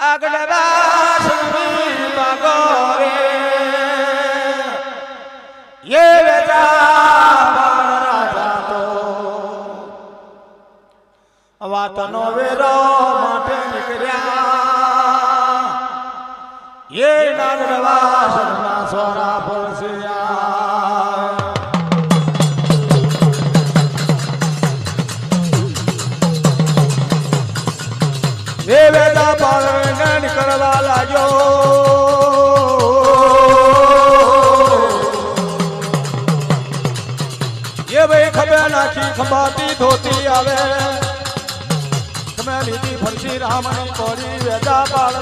अगड़वा મેળવા લાગ્યો એ ભાઈ ખભે નાખી ખંભાતી ધોતી આવે તમે લીધી ફરસી રામની કોરી વેદા બાળ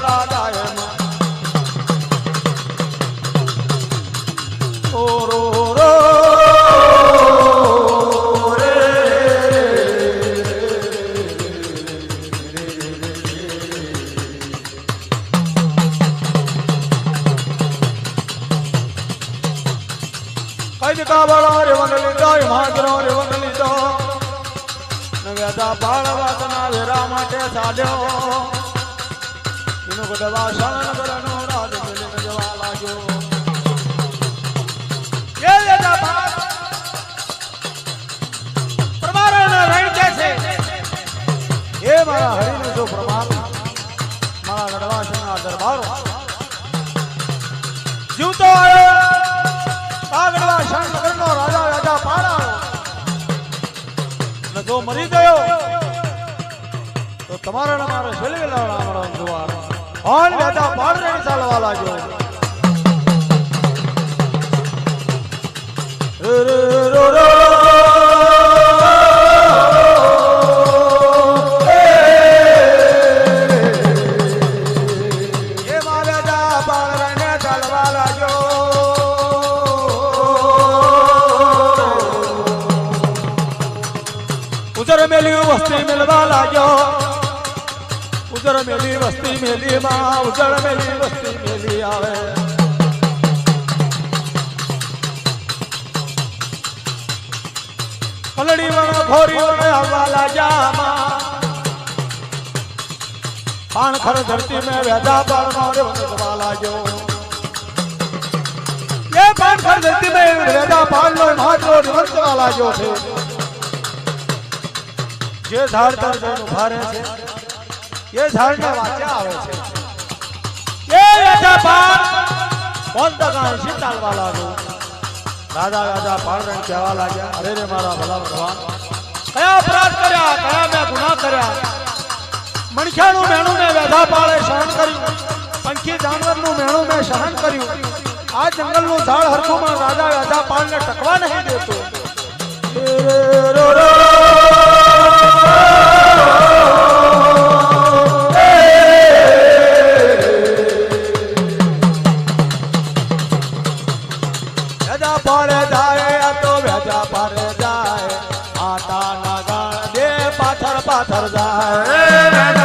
લીધો હિમાચરો રે વન લીધો નવ્યાતા બાળ માટે ચાલ્યો. એનો ગઢવા શરણ કરનો રાજ મેલીને જવા લાગ્યો. કે લેતા બાળ પ્રમાણોના રણ કે છે. એ મારા હરિનો જો પ્રમાણ? મારા ગઢવા શરણના દરબારો. જીવતો આવ્યો. આ ગઢવા શરણ કરનો રાજા જો મરી ગયો, તો તમારા મારે સેલવે લાવડા અમારા દ્વાર ઓન રાજા પાડને ચાલવા લાગ્યો. રે રે, રો. માં ઉજળ મેલી, વસ્તી મેલી આવે. પલડી વણ ખોરી વણ આવવા લાગ્યા પાણ ખર ધરતી મેં વેદા પાળનો રે વંદવા લાગ્યો એ પાણ ખર ધરતી મેં વેદા પાળનો મહાત્રો વંદવા લાગ્યો છે. જે ઝાડ પર જઈને ઊભા છે, એ ઝાડને વાંચ્યા આવે છે. રાજા પાળ ટકા એસી ચાલવા લાગ્યો રાજા રાજા પાળ કહેવા લાગ્યા અરે રે કયા અપરાધ કર્યા કયા મેં ગુનાહ કર્યા મણખ્યાનું મેણું મેં પાળે સહન કર્યું પંખી જાનવરનું મેણું સહન કર્યું આ જંગલનું ઝાડ હરખુમાં રાજા વેધા પાળને ટકવા નહીં દેતો atarda. Evet.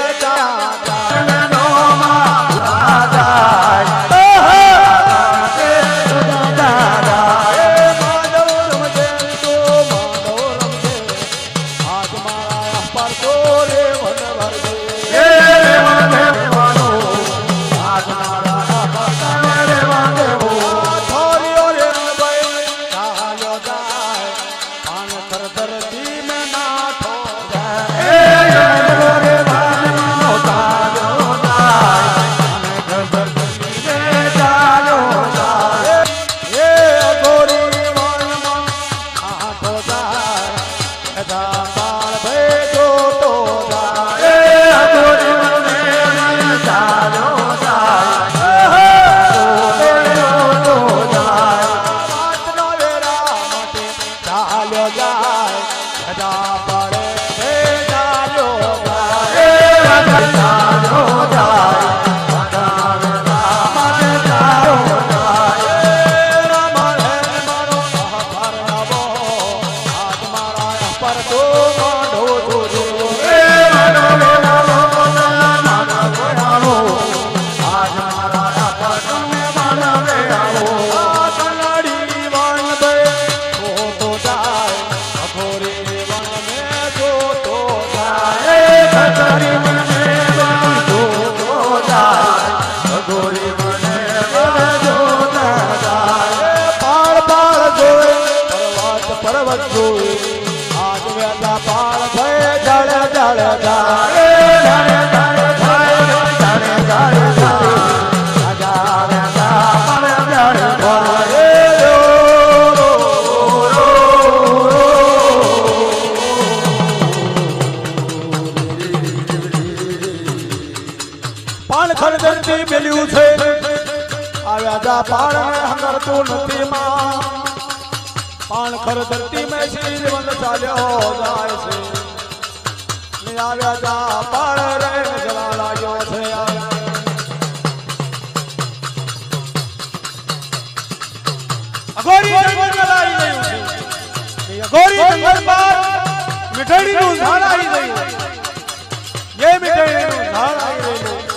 પાણ હંગરતું નથી માં. પાણ ખરદંતી મેં શ્રી વન ચાલ્યો જાય છે.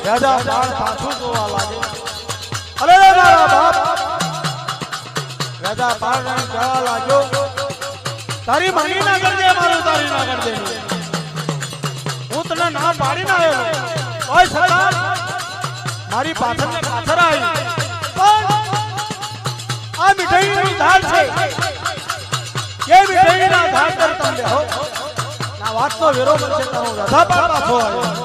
રાજા પાછું જોવા લાગે અરે મારા બાપ. રાજા પારણ જવા લાગ્યો, તારી માની ના કરજે, મારું તારી ના કરજે. હું તને ના પાડી ના આવ્યો ઓય સરદાર, મારી પાછળ ને પાછળ આવી. પણ આ મીઠાઈનું ધાર છે. એ મીઠાઈના ધાર પર તમે હો. ના વાત તો વેરો બનશે તારો રાધા પાછો આવ્યો.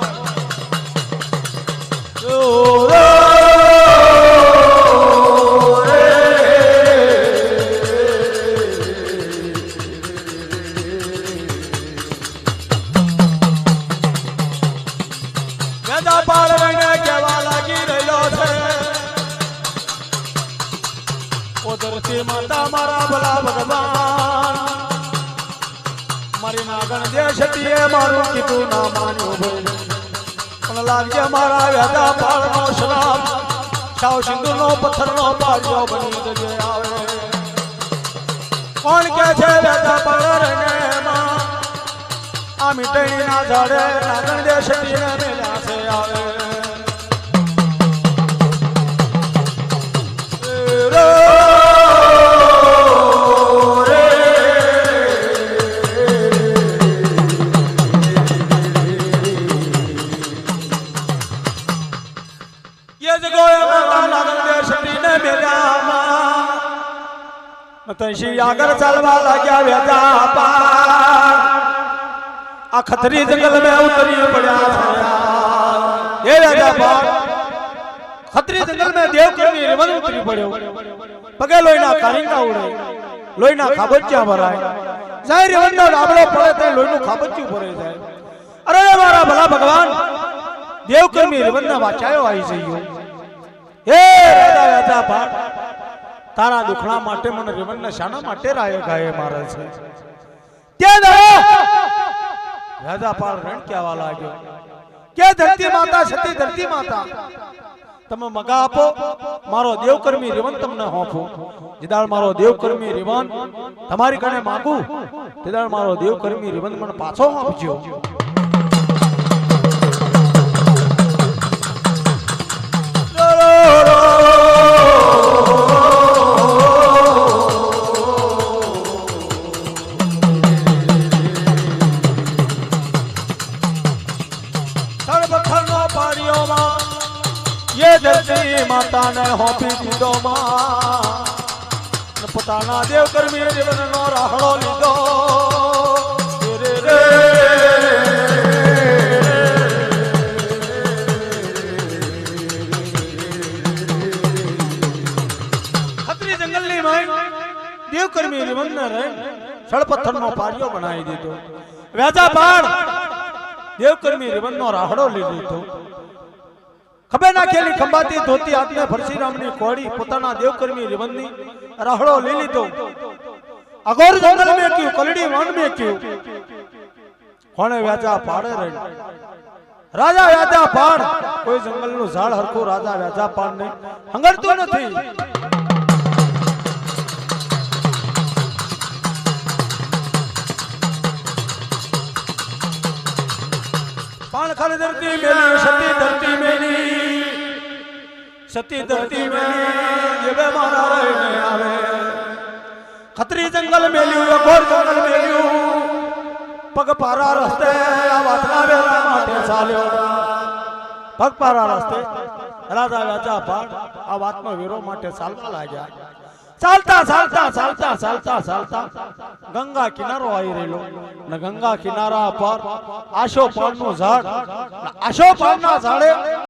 મારા ભલા ભગવાન. મારી નાગણ જે છટીએ મારું કીધું ના માન્યું ભાઈ પણ લાગ્યા મારા વેદા પાળનો શ્રાપ સાવ સિંદૂરનો, પથ્થરનો પાડ્યો બની જજે આવે. કોણ કે છે વ્યાધા પાળમાં આ મીઠાઈના ઝાડે નાગણ જે તંશી આગળ ચાલવા લાગ્યા વેદા પાર. આ ખતરી જંગલ મે ઉતરી પડ્યા એ વેદા પાર. ખતરી જંગલ મે દેવ રવન ઉતરી પડ્યો. પગે લોહીના કારિંગા ઉડે લોહીના ખાબચ્યા ભરાય. જાય રેવનનો ડાબલો પડે તે લોહીનું ખાબચ્યું ભરે જાય. અરે મારા ભલા ભગવાન દેવકર્મી રેવનના વાચાયો આવી જઈયો. હે રાજા રાજા ભાટ તારા દુખણા માટે મને રેવનના શાના માટે રાય ગાય મારે છે. તે દાડો રાજા પાલ રણ કહેવા લાગ્યો. કે ધરતી માતા સતી ધરતી માતા? તમે મગા આપો, મારો દેવકર્મી રેવન તમને હોપો જેદાળ મારો દેવકર્મી રેવન, તમારી કને માંગુ તેદાળ મારો દેવકર્મી રેવન મને પાછો આપજો. સર્વખંડનો પાડીઓમાં એ ધરતી માતાને હોપી દીધો માં. ને પોતાના દેવકર્મી જીવનનો રાહડો લીધો. રે રે દેવકર્મી જીવનને રહે સળપથ્થરનો પારિયો બનાવી દીધો. વ્યાજા પાડ દેવકર્મી રીવનનો રાહડો લીધો. ખભે નાખેલી ખંભાતી ધોતી હાથને ફરસીરામની કોળી, પોતાના દેવકર્મી રીવનની રાહડો લઈ લીધો. અઘોર જંગલ મેં ક્યું કલડી વન મેં ક્યું કોણે વ્યાજા પાડે રહી? રાજા વ્યાજા પાડ. કોઈ જંગલનું ઝાડ હરખું રાજા વ્યાજા પાડ ને હંગરતું નથી. પાણ ખાલી ધરતી મેલી સતી ધરતી મેલી. સતી ધરતી મેલી જે બે મારા રહીને આવે. ખત્રી જંગલ મેલ્યું અઘોર જંગલ મેલ્યું. પગ પારા રસ્તે આ વાતના વેલા માટે ચાલ્યો. પગ પારા રસ્તે રાજા રાજા ભાગ આ વાતનો વેરો માટે ચાલવા લાગ્યા. ચાલતા ચાલતા ચાલતા ચાલતા ચાલતા ગંગા કિનારો આવી રહેલો. ને ગંગા કિનારા પર આશો ઝાડ ને આશો પાનના ઝાડે